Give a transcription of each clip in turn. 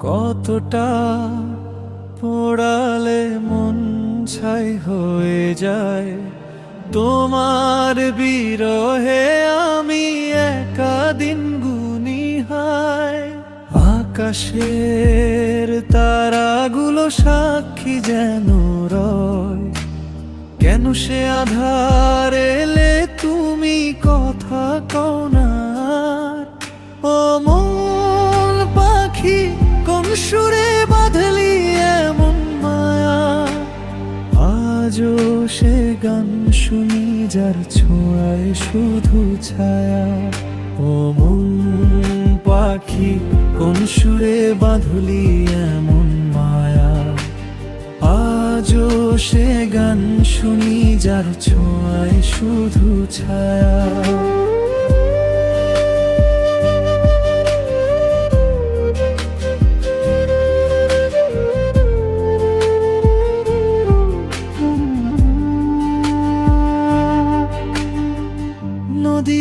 কতটা পোড়ালে মন ছাই হয়ে যায়। তোমার বিরহে আমি একাদিন গুনি হায়। আকাশের তারাগুলো সাক্ষী যেন রয়। কেন সে আধার এলে তুমি কথা কও না? সে গান শুনি যার ছোঁয়ায় শুধু ছায়া। ও মন পাখি, কোন সুরে বাঁধলি এমন মায়া। আজও সে গান শুনি যার ছোঁয়ায় শুধু ছায়া।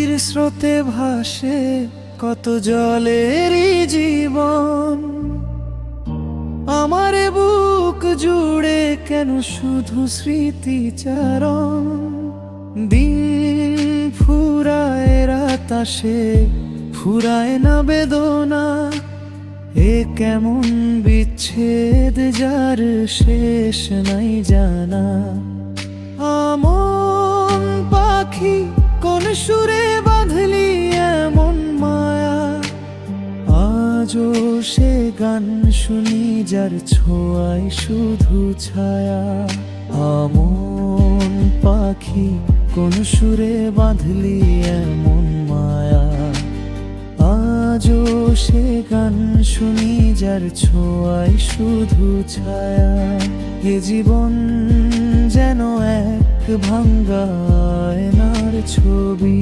নদীর স্রোতে ভাসে কত জলেরই জীবন। আমার বুক জুড়ে কেন শুধু স্মৃতিচারণ? দিন ফুরায় রাত আসে ফুরায় না বেদনা, এ কেমন বিচ্ছেদ যার শেষ নাই জানা। আমন আজও সে গান শুনি যার ছোঁয়ায় শুধু ছায়া। আমন পাখি কোন সুরে বাঁধলি এমন মায়া। আজও সে গান শুনি যার ছোঁয়ায় শুধু ছায়া। এ জীবন যেন এক ভাঙ্গা আয়নার ছবি।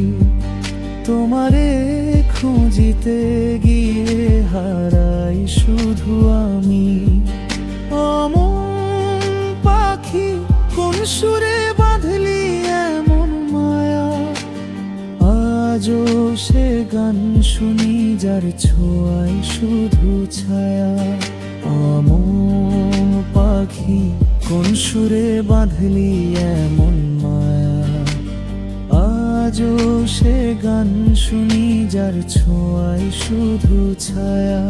তোমারে খুঁজিতে গিয়ে হারাই শুধু আমি। অমন পাখি কোন সুরে বাঁধলি এমন মায়া। আজও সে গান শুনি যার ছোঁয়ায় শুধু ছায়া। অমন পাখি কোন সুরে বাঁধলি এমন আজও সে গান শুনি যার ছোঁয়ায় শুধু ছায়া।